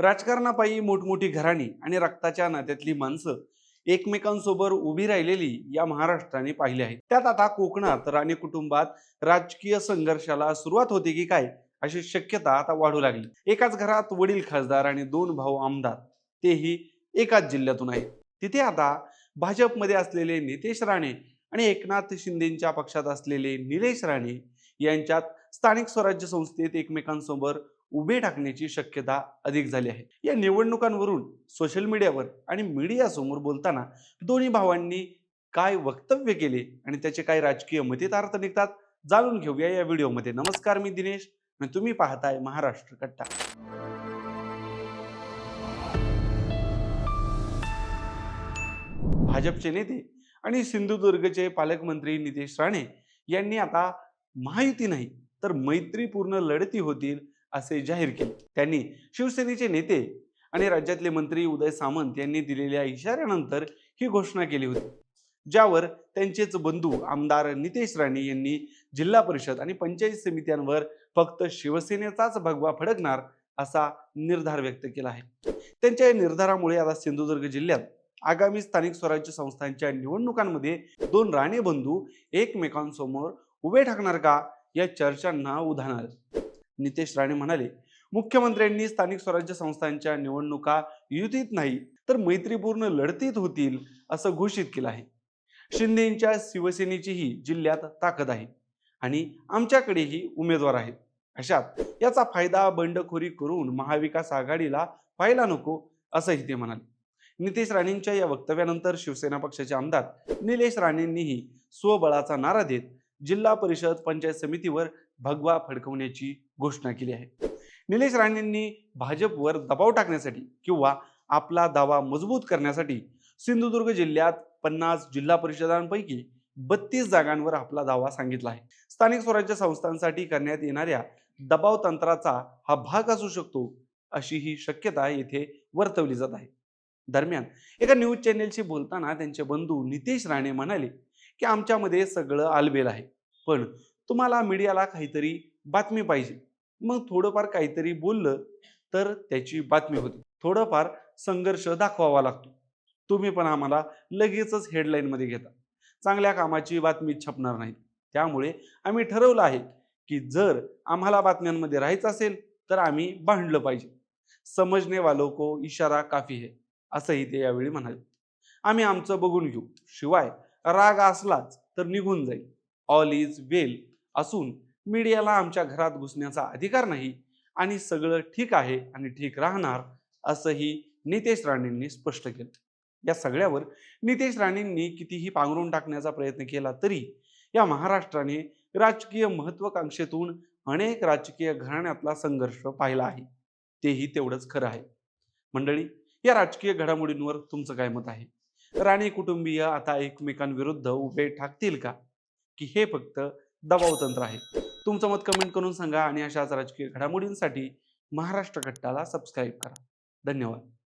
राजकारणापायी मोठमोठी घराणी आणि रक्ताच्या नात्यातली माणसं एकमेकांसोबत उभी राहिलेली या महाराष्ट्राने पाहिली आहे त्यात आता कोकणात राणे कुटुंबात राजकीय संघर्षाला सुरुवात होते की काय अशी शक्यता आता वाढू लागली. एकाच घरात वडील खासदार आणि दोन भाऊ आमदार तेही एकाच जिल्ह्यातून आहेत. तिथे आता भाजपमध्ये असलेले नितेश राणे आणि एकनाथ शिंदेच्या पक्षात असलेले निलेश राणे यांच्यात स्थानिक स्वराज्य संस्थेत एकमेकांसमोर उभे टाकण्याची शक्यता अधिक झाली आहे. या निवडणुकांवरून सोशल मीडियावर आणि मीडियासमोर बोलताना दोन्ही भावांनी काय वक्तव्य केले आणि त्याचे काय राजकीय मतितार्थ निघतात जाणून घेऊया या व्हिडिओमध्ये. नमस्कार मी दिनेश आणि तुम्ही पाहताय महाराष्ट्र कट्टा. भाजपचे नेते आणि सिंधुदुर्गचे पालकमंत्री नितेश राणे यांनी आता महायुती नाही तर मैत्रीपूर्ण लढती होतील असे जाहीर केले. त्यांनी शिवसेनेचे नेते आणि राज्यातले मंत्री उदय सामंत यांनी दिलेल्या इशाऱ्यानंतर ही घोषणा केली होती ज्यावर त्यांचेच बंधू आमदार नितेश राणे यांनी जिल्हा परिषद आणि पंचायत समित्यांवर फक्त शिवसेनेचाच भगवा फडकणार असा निर्धार व्यक्त केला आहे. त्यांच्या या निर्धारामुळे आता सिंधुदुर्ग जिल्ह्यात आगामी स्थानिक स्वराज्य संस्थांच्या निवडणुकांमध्ये दोन राणे बंधू एकमेकांसमोर उभे ठाकणार का या चर्चांना उधाण आलं नितेश राणे म्हणाले मुख्यमंत्र्यांनी स्थानिक स्वराज्य संस्थांच्या निवडणुका युतीत नाही तर मैत्रीपूर्ण लढतीत होतील असं घोषित केलं आहे. शिंदेच्या शिवसेनेचीही जिल्ह्यात ताकद आहे आणि आमच्याकडेही उमेदवार आहेत. अशात याचा फायदा बंडखोरी करून महाविकास आघाडीला व्हायला नको असंही ते म्हणाले. नितेश राणेंच्या या वक्तव्यानंतर शिवसेना पक्षाचे आमदार निलेश राणेंनीही स्वबळाचा नारा देत जिल्हा परिषद पंचायत समितीवर भगवा फडकवण्याची घोषणा केली आहे. निलेश राणेंनी भाजपवर दबाव टाकण्यासाठी किंवा आपला दावा मजबूत करण्यासाठी सिंधुदुर्ग जिल्ह्यात पन्नास जिल्हा परिषदांपैकी बत्तीस जागांवर आपला दावा सांगितला आहे. स्थानिक स्वराज्य संस्थांसाठी करण्यात येणाऱ्या दबाव तंत्राचा हा भाग असू शकतो अशी ही शक्यता येथे वर्तवली जात आहे. दरम्यान एका न्यूज चॅनेलशी बोलताना त्यांचे बंधू नितेश राणे म्हणाले की आमच्यामध्ये सगळं आलबेल आहे. पण तुम्हाला मीडियाला काहीतरी बातमी पाहिजे. मग थोडंफार काहीतरी बोललं तर त्याची बातमी होती. थोडंफार संघर्ष दाखवावा लागतो. तुम्ही पण आम्हाला लगेचच हेडलाईनमध्ये घेता. चांगल्या कामाची बातमी छपणार नाही त्यामुळे आम्ही ठरवलं आहे की जर आम्हाला बातम्यांमध्ये राहायचं असेल तर आम्ही भांडलं पाहिजे. समजणे वालो को इशारा काफी है असंही ते यावेळी म्हणाले. आम्ही आमचं बघून घेऊ. शिवाय राग असलाच तर निघून जाईल. ऑल इज वेल असून मीडियाला आमच्या घरात घुसण्याचा अधिकार नाही आणि सगळं ठीक आहे आणि ठीक राहणार असंही नितेश राणेंनी स्पष्ट केलं. या सगळ्यावर नितेश राणेंनी कितीही पांघरून टाकण्याचा प्रयत्न केला तरी या महाराष्ट्राने राजकीय महत्वाकांक्षेतून अनेक राजकीय घराण्यातला संघर्ष पाहिला आहे. तेही तेवढंच खरं आहे. मंडळी या राजकीय घडामोडींवर तुमचं काय मत आहे? राणे कुटुंबीय आता एकमेकांविरुद्ध उभे ठाकतील का? की हे फक्त दबाव तंत्र आहे? तुमचं मत कमेंट करून सांगा आणि अशाच राजकीय घडामोडींसाठी महाराष्ट्र कट्टाला सबस्क्राईब करा. धन्यवाद.